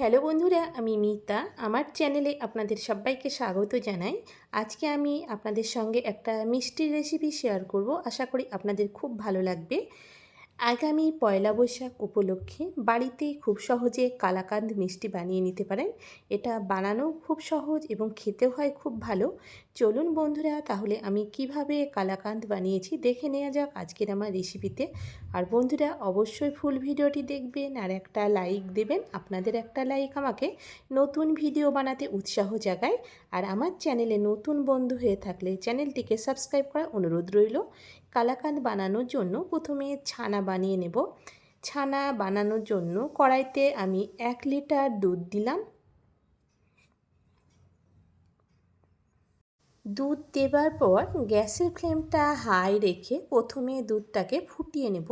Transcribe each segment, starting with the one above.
Hello বন্ধুরা, আমি মিতা। আমার চ্যানেলে আপনাদের সবাইকে স্বাগত জানাই। আজকে আমি আপনাদের সঙ্গে একটা মিষ্টির রেসিপি শেয়ার করব। আশা করি আপনাদের খুব ভালো লাগবে। আগামী পয়লা বৈশাখ উপলক্ষে বাড়িতে খুব সহজে কালাকান্দ মিষ্টি বানিয়ে নিতে পারেন। এটা বানানো খুব সহজ এবং খেতেও হয় খুব ভালো। চলুন বন্ধুরা, তাহলে আমি কীভাবে কালাকান্দ বানিয়েছি দেখে নেওয়া যাক আজকের আমার রেসিপিতে। আর বন্ধুরা, অবশ্যই ফুল ভিডিওটি দেখবেন আর একটা লাইক দেবেন। আপনাদের একটা লাইক আমাকে নতুন ভিডিও বানাতে উৎসাহ জাগায়। আর আমার চ্যানেলে নতুন বন্ধু হয়ে থাকলে চ্যানেলটিকে সাবস্ক্রাইব করার অনুরোধ রইল। কালাকান্দ বানানোর জন্য প্রথমে ছানা বানিয়ে নেব। ছানা বানানোর জন্য কড়াইতে আমি এক লিটার দুধ দিলাম। দুধ দেবার পর গ্যাসের ফ্লেমটা হাই রেখে প্রথমে দুধটাকে ফুটিয়ে নেব।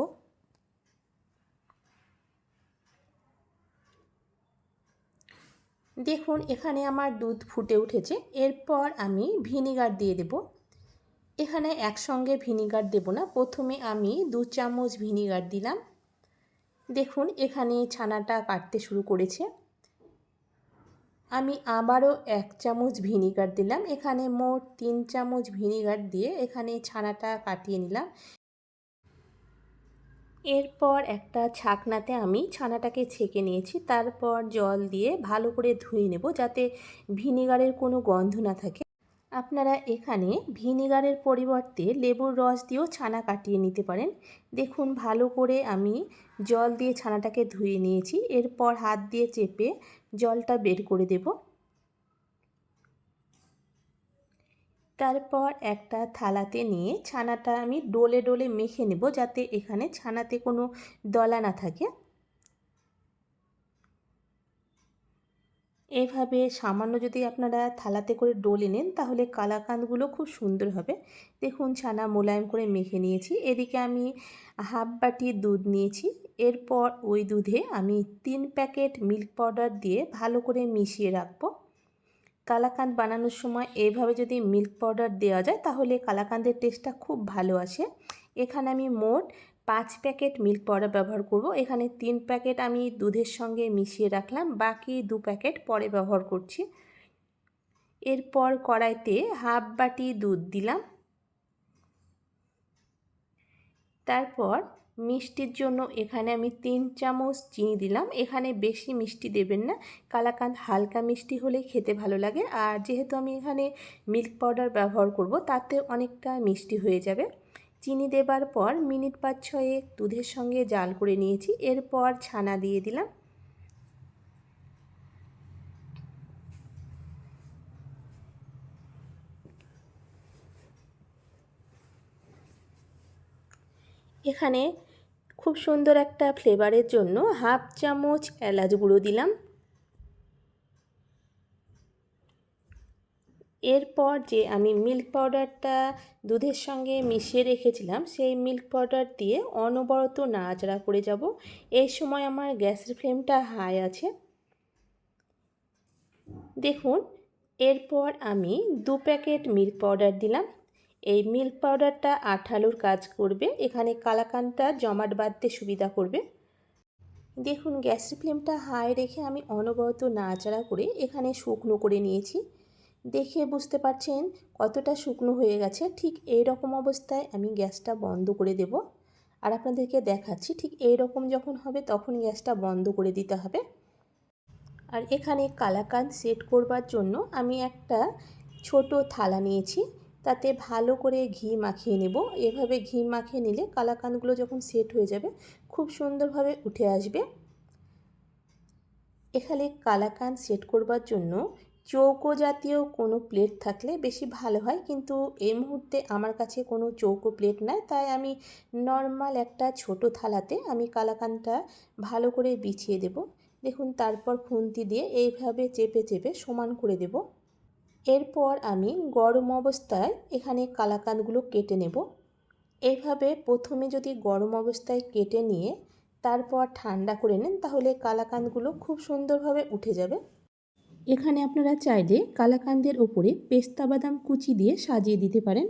দেখুন, এখানে আমার দুধ ফুটে উঠেছে। এরপর আমি ভিনিগার দিয়ে দেব। এখানে একসঙ্গে ভিনিগার দেব না। প্রথমে আমি দু চামচ ভিনিগার দিলাম। দেখুন, এখানে ছানাটা কাটতে শুরু করেছে। আমি আবারও এক চামচ ভিনিগার দিলাম। এখানে মোট তিন চামচ ভিনিগার দিয়ে এখানে ছানাটা কাটিয়ে নিলাম। এরপর একটা ছাকনাতে আমি ছানাটাকে ছেঁকে নিয়েছি। তারপর জল দিয়ে ভালো করে ধুয়ে নেব যাতে ভিনিগারের কোনো গন্ধ না থাকে। আপনারা এখানে ভিনিগারের পরিবর্তে লেবুর রস দিয়েও ছানা কাটিয়ে নিতে পারেন। দেখুন, ভালো করে আমি জল দিয়ে ছানাটাকে ধুয়ে নিয়েছি। এরপর হাত দিয়ে চেপে জলটা বের করে দেব। তারপর একটা থালাতে নিয়ে ছানাটা আমি ডোলে ডোলে মেখে নেব যাতে এখানে ছানাতে কোনো দলা না থাকে। এভাবে সামান্য যদি আপনারা থালাতে করে ডলে নেন, তাহলে কালাকাঁদগুলো খুব সুন্দর হবে। দেখুন, ছানা মোলায়েম করে মেখে নিয়েছি। এদিকে আমি হাফ বাটি দুধ নিয়েছি। এরপর ওই দুধে আমি তিন প্যাকেট মিল্ক পাউডার দিয়ে ভালো করে মিশিয়ে রাখব। কালাকাঁদ বানানোর সময় এভাবে যদি মিল্ক পাউডার দেওয়া যায়, তাহলে কালাকাঁদের টেস্টটা খুব ভালো আসে। এখানে আমি মোট পাঁচ প্যাকেট মিল্ক পাউডার ব্যবহার করব। এখানে তিন প্যাকেট আমি দুধের সঙ্গে মিশিয়ে রাখলাম, বাকি দু প্যাকেট পরে ব্যবহার করছি। এরপর কড়াইতে হাফ বাটি দুধ দিলাম। তারপর মিষ্টির জন্য এখানে আমি তিন চামচ চিনি দিলাম। এখানে বেশি মিষ্টি দেবেন না কালাকান্দ হালকা মিষ্টি হলেই খেতে ভালো লাগে। আর যেহেতু আমি এখানে মিল্ক পাউডার ব্যবহার করব, তাতে অনেকটা মিষ্টি হয়ে যাবে। চিনি দেবার পর মিনিট পাঁচ ছয়েক দুধের সঙ্গে জাল করে নিয়েছি, এরপর ছানা দিয়ে দিলাম। এখানে খুব সুন্দর একটা ফ্লেভারের জন্য হাফ চামচ এলাচ গুঁড়ো দিলাম। এরপর যে আমি মিল্ক পাউডারটা দুধের সঙ্গে মিশিয়ে রেখেছিলাম, সেই মিল্ক পাউডার দিয়ে অনবরত নাড়াচাড়া করে যাব। এই সময় আমার গ্যাসের ফ্লেমটা হাই আছে। দেখুন, এরপর আমি দু প্যাকেট মিল্ক পাউডার দিলাম। এই মিল্ক পাউডারটা আঠালোর কাজ করবে, এখানে কালাকানটা জমাট বাঁধতে সুবিধা করবে। দেখুন, গ্যাসের ফ্লেমটা হাই রেখে আমি অনবরত নাড়াচাড়া করে এখানে শুকনো করে নিয়েছি। দেখে বুঝতে পারছেন কতটা শুকনো হয়ে গেছে। ঠিক এই রকম অবস্থায় আমি গ্যাসটা বন্ধ করে দেব। আর আপনাদেরকে দেখাচ্ছি, ঠিক এই রকম যখন হবে তখন গ্যাসটা বন্ধ করে দিতে হবে। আর এখানে কালাকান সেট করবার জন্য আমি একটা ছোট থালা নিয়েছি। তাতে ভালো করে ঘি মাখিয়ে নেব। এভাবে ঘি মাখিয়ে নিলে কালাকানগুলো যখন সেট হয়ে যাবে, খুব সুন্দরভাবে উঠে আসবে। এখানে কালাকান সেট করবার জন্য চৌকো জাতীয় কোনো প্লেট থাকলে বেশি ভালো হয়। কিন্তু এই মুহূর্তে আমার কাছে কোনো চৌকো প্লেট নাই। তাই আমি নর্মাল একটা ছোট থালাতে আমি কালাকানটা ভালো করে বিছিয়ে দেব। দেখুন, তারপর খুন্তি দিয়ে এইভাবে চেপে চেপে সমান করে দেব। এরপর আমি গরম অবস্থায় এখানে কালাকানগুলো কেটে নেব। এইভাবে প্রথমে যদি গরম অবস্থায় কেটে নিয়ে তারপর ঠান্ডা করে নেন, তাহলে কালাকানগুলো খুব সুন্দরভাবে উঠে যাবে। এখানে আপনারা চাইলে কালাকান্দের ওপরে পেস্তা বাদাম কুচি দিয়ে সাজিয়ে দিতে পারেন।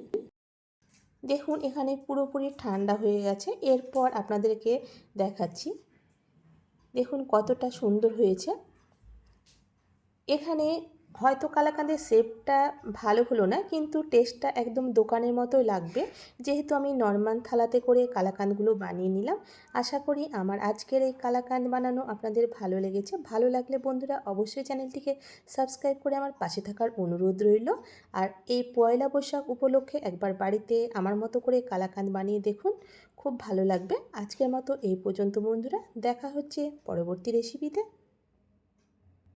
দেখুন, এখানে পুরোপুরি ঠান্ডা হয়ে গেছে। এরপর আপনাদেরকে দেখাচ্ছি। দেখুন কতটা সুন্দর হয়েছে। এখানে হয়তো কালাকাঁদের শেপটা ভালো হলো না, কিন্তু টেস্টটা একদম দোকানের মতোই লাগবে। যেহেতু আমি নর্মাল থালাতে করে কালাকাঁদগুলো বানিয়ে নিলাম, আশা করি আমার আজকের এই কালাকাঁদ বানানো আপনাদের ভালো লেগেছে। ভালো লাগলে বন্ধুরা অবশ্যই চ্যানেলটিকে সাবস্ক্রাইব করে আমার পাশে থাকার অনুরোধ রইল। আর এই পয়লা বৈশাখ উপলক্ষে একবার বাড়িতে আমার মতো করে কালাকাঁদ বানিয়ে দেখুন, খুব ভালো লাগবে। আজকের মতো এই পর্যন্ত বন্ধুরা, দেখা হচ্ছে পরবর্তী রেসিপিতে